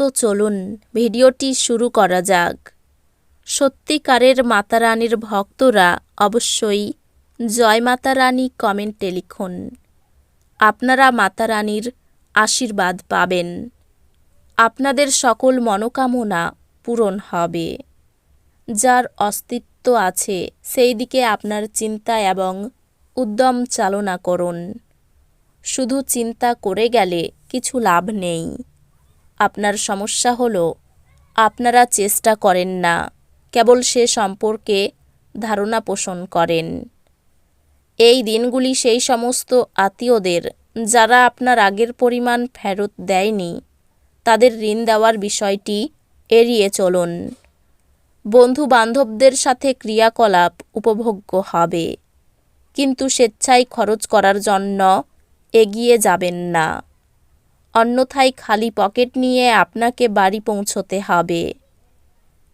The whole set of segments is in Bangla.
তো চলুন, ভিডিওটি শুরু করা যাক। সত্যিকারের মাতারানীর ভক্তরা অবশ্যই জয় মাতারানী কমেন্টে লিখুন। আপনারা মাতারানীর আশীর্বাদ পাবেন। আপনাদের সকল মনোকামনা পূরণ হবে। যার অস্তিত্ব আছে, সেই দিকে আপনার চিন্তা এবং উদ্যম চালনা করুন। শুধু চিন্তা করে গেলে কিছু লাভ নেই। আপনার সমস্যা হলো, আপনারা চেষ্টা করেন না, কেবল সে সম্পর্কে ধারণা পোষণ করেন। এই দিনগুলি সেই সমস্ত আত্মীয়দের, যারা আপনার আগের পরিমাণ ফেরত দেয়নি, তাদের ঋণ দেওয়ার বিষয়টি এড়িয়ে চলুন। বন্ধু বান্ধবদের সাথে ক্রিয়াকলাপ উপভোগ্য হবে, কিন্তু স্বেচ্ছায় খরচ করার জন্য এগিয়ে যাবেন না। অন্যথায় খালি পকেট নিয়ে আপনাকে বাড়ি পৌঁছতে হবে।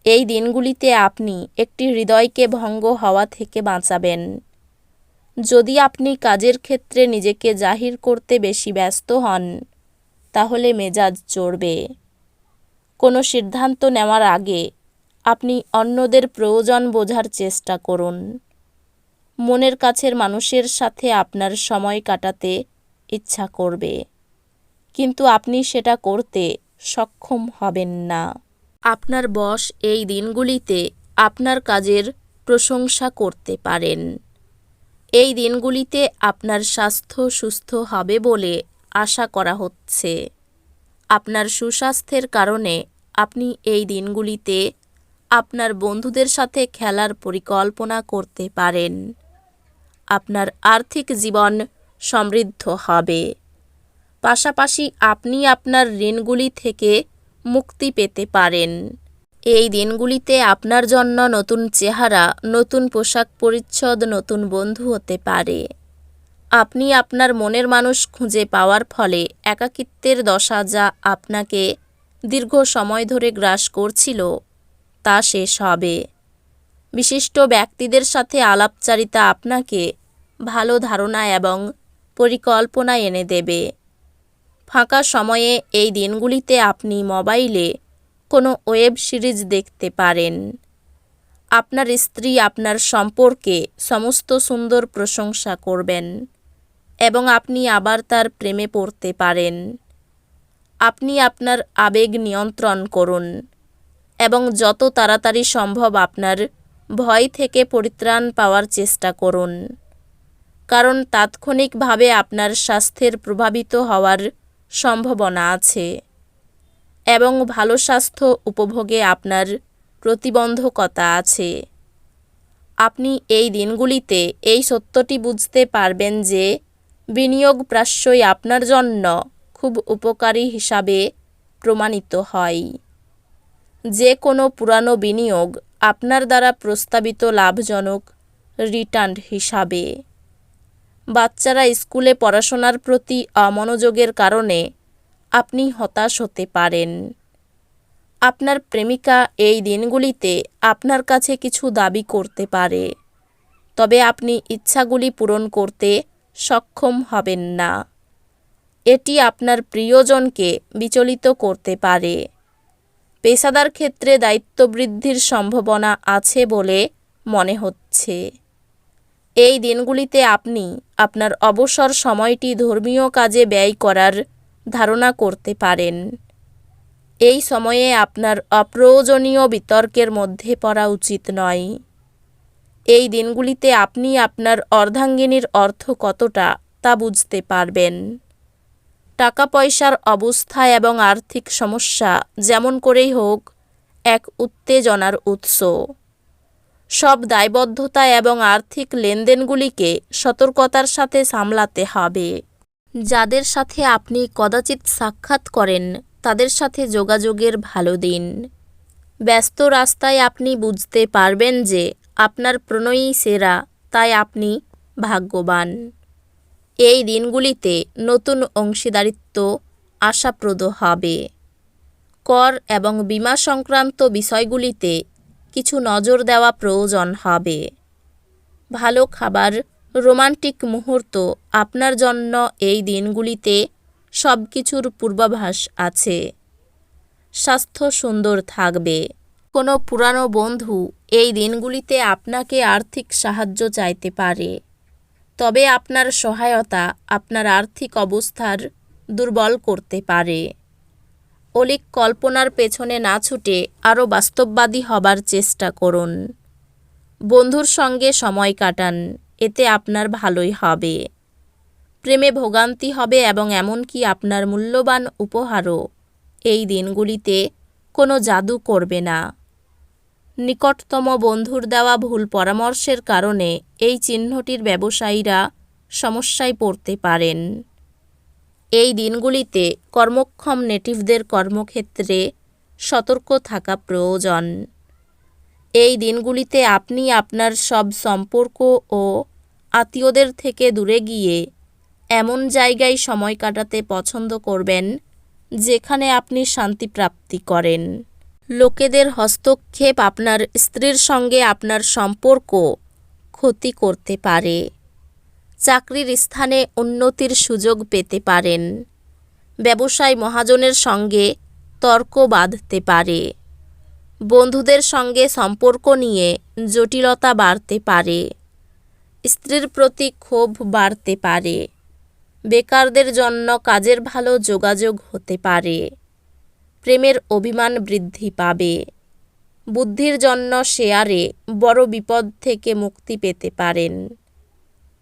এই দিনগুলিতে আপনি একটি হৃদয়কে ভঙ্গ হওয়া থেকে বাঁচাবেন। যদি আপনি কাজের ক্ষেত্রে নিজেকে জাহির করতে বেশি ব্যস্ত হন, তাহলে মেজাজ চড়বে। কোনো সিদ্ধান্ত নেওয়ার আগে আপনি অন্যদের প্রয়োজন বোঝার চেষ্টা করুন। মনের কাছের মানুষের সাথে আপনার সময় কাটাতে ইচ্ছা করবে। কিন্তু আপনি সেটা করতে সক্ষম হবেন না। আপনার বস এই দিনগুলিতে আপনার কাজের প্রশংসা করতে পারেন। এই দিনগুলিতে আপনার স্বাস্থ্য সুস্থ হবে বলে আশা করা হচ্ছে। আপনার সুস্বাস্থ্যের কারণে আপনি এই দিনগুলিতে আপনার বন্ধুদের সাথে খেলার পরিকল্পনা করতে পারেন। আপনার আর্থিক জীবন সমৃদ্ধ হবে। পাশাপাশি আপনি আপনার ঋণগুলি থেকে মুক্তি পেতে পারেন। এই দিনগুলিতে আপনার জন্য নতুন চেহারা, নতুন পোশাক পরিচ্ছদ, নতুন বন্ধু হতে পারে। আপনি আপনার মনের মানুষ খুঁজে পাওয়ার ফলে একাকিত্বের দশা যা আপনাকে দীর্ঘ সময় ধরে গ্রাস করছিল, তা শেষ হবে। বিশিষ্ট ব্যক্তিদের সাথে আলাপচারিতা আপনাকে ভালো ধারণা এবং পরিকল্পনা এনে দেবে। ফাঁকা সময়ে এই দিনগুলিতে আপনি মোবাইলে কোনো ওয়েব সিরিজ দেখতে পারেন। আপনার স্ত্রী আপনার সম্পর্কে সমস্ত সুন্দর প্রশংসা করবেন এবং আপনি আবার তার প্রেমে পড়তে পারেন। আপনি আপনার আবেগ নিয়ন্ত্রণ করুন এবং যত তাড়াতাড়ি সম্ভব আপনার ভয় থেকে পরিত্রাণ পাওয়ার চেষ্টা করুন। কারণ তাৎক্ষণিকভাবে আপনার স্বাস্থ্যের প্রভাবিত হওয়ার সম্ভাবনা আছে এবং ভালো স্বাস্থ্য উপভোগে আপনার প্রতিবন্ধকতা আছে। আপনি এই দিনগুলিতে এই সত্যটি বুঝতে পারবেন যে বিনিয়োগ প্রাশ্যই আপনার জন্য খুব উপকারী হিসাবে প্রমাণিত হয়। যে কোনো পুরানো বিনিয়োগ আপনার দ্বারা প্রস্তাবিত লাভজনক রিটার্ন হিসাবে। বাচ্চারা স্কুলে পড়াশোনার প্রতি অমনোযোগের কারণে আপনি হতাশ হতে পারেন। আপনার প্রেমিকা এই দিনগুলিতে আপনার কাছে কিছু দাবি করতে পারে। তবে আপনি ইচ্ছাগুলি পূরণ করতে সক্ষম হবেন না। এটি আপনার প্রিয়জনকে বিচলিত করতে পারে। পেশাদার ক্ষেত্রে দায়িত্ব বৃদ্ধির সম্ভাবনা আছে বলে মনে হচ্ছে। এই দিনগুলিতে আপনি আপনার অবসর সময়টি ধর্মীয় কাজে ব্যয় করার ধারণা করতে পারেন। এই সময়ে আপনার অপ্রয়োজনীয় বিতর্কের মধ্যে পড়া উচিত নয়। এই দিনগুলিতে আপনি আপনার অর্ধাঙ্গিনীর অর্থ কতটা তা বুঝতে পারবেন। টাকা পয়সার অবস্থা এবং আর্থিক সমস্যা যেমন করেই হোক, এক উত্তেজনার উৎস। সব দায়বদ্ধতা এবং আর্থিক লেনদেনগুলিকে সতর্কতার সাথে সামলাতে হবে। যাদের সাথে আপনি কদাচিৎ সাক্ষাৎ করেন, তাদের সাথে যোগাযোগের ভালো দিন। ব্যস্ত রাস্তায় আপনি বুঝতে পারবেন যে আপনার প্রণয়ী সেরা, তাই আপনি ভাগ্যবান। এই দিনগুলিতে নতুন অংশীদারিত্ব আশাপ্রদ হবে। কর এবং বীমা সংক্রান্ত বিষয়গুলিতে কিছু নজর দেওয়া প্রয়োজন হবে। ভালো খাবার, রোমান্টিক মুহূর্ত আপনার জন্য এই দিনগুলিতে সব কিছুর পূর্বাভাস আছে। স্বাস্থ্য সুন্দর থাকবে। কোনো পুরানো বন্ধু এই দিনগুলিতে আপনাকে আর্থিক সাহায্য চাইতে পারে। তবে আপনার সহায়তা আপনার আর্থিক অবস্থার দুর্বল করতে পারে। অলিক কল্পনার পেছনে না ছুটে আরও বাস্তববাদী হবার চেষ্টা করুন। বন্ধুর সঙ্গে সময় কাটান, এতে আপনার ভালোই হবে। প্রেমে ভোগান্তি হবে এবং এমনকি আপনার মূল্যবান উপহারও। এই দিনগুলিতে কোনো জাদু করবে না। নিকটতম বন্ধুর দেওয়া ভুল পরামর্শের কারণে এই চিহ্নটির ব্যবসায়ীরা সমস্যায় পড়তে পারেন। এই দিনগুলিতে কর্মক্ষম নেটিভদের কর্মক্ষেত্রে সতর্ক থাকা প্রয়োজন। এই দিনগুলিতে আপনি আপনার সব সম্পর্ক ও আত্মীয়দের থেকে দূরে গিয়ে এমন জায়গায় সময় কাটাতে পছন্দ করবেন, যেখানে আপনি শান্তি প্রাপ্তি করেন। লোকেদের হস্তক্ষেপ আপনার স্ত্রীর সঙ্গে আপনার সম্পর্ক ক্ষতি করতে পারে। চাকরির স্থানে উন্নতির সুযোগ পেতে পারেন। ব্যবসায় মহাজনের সঙ্গে তর্ক বাঁধতে পারে। বন্ধুদের সঙ্গে সম্পর্ক নিয়ে জটিলতা বাড়তে পারে। স্ত্রীর প্রতি ক্ষোভ বাড়তে পারে। বেকারদের জন্য কাজের ভালো যোগাযোগ হতে পারে। প্রেমের অভিমান বৃদ্ধি পাবে। বুদ্ধির জন্য শেয়ারে বড় বিপদ থেকে মুক্তি পেতে পারেন।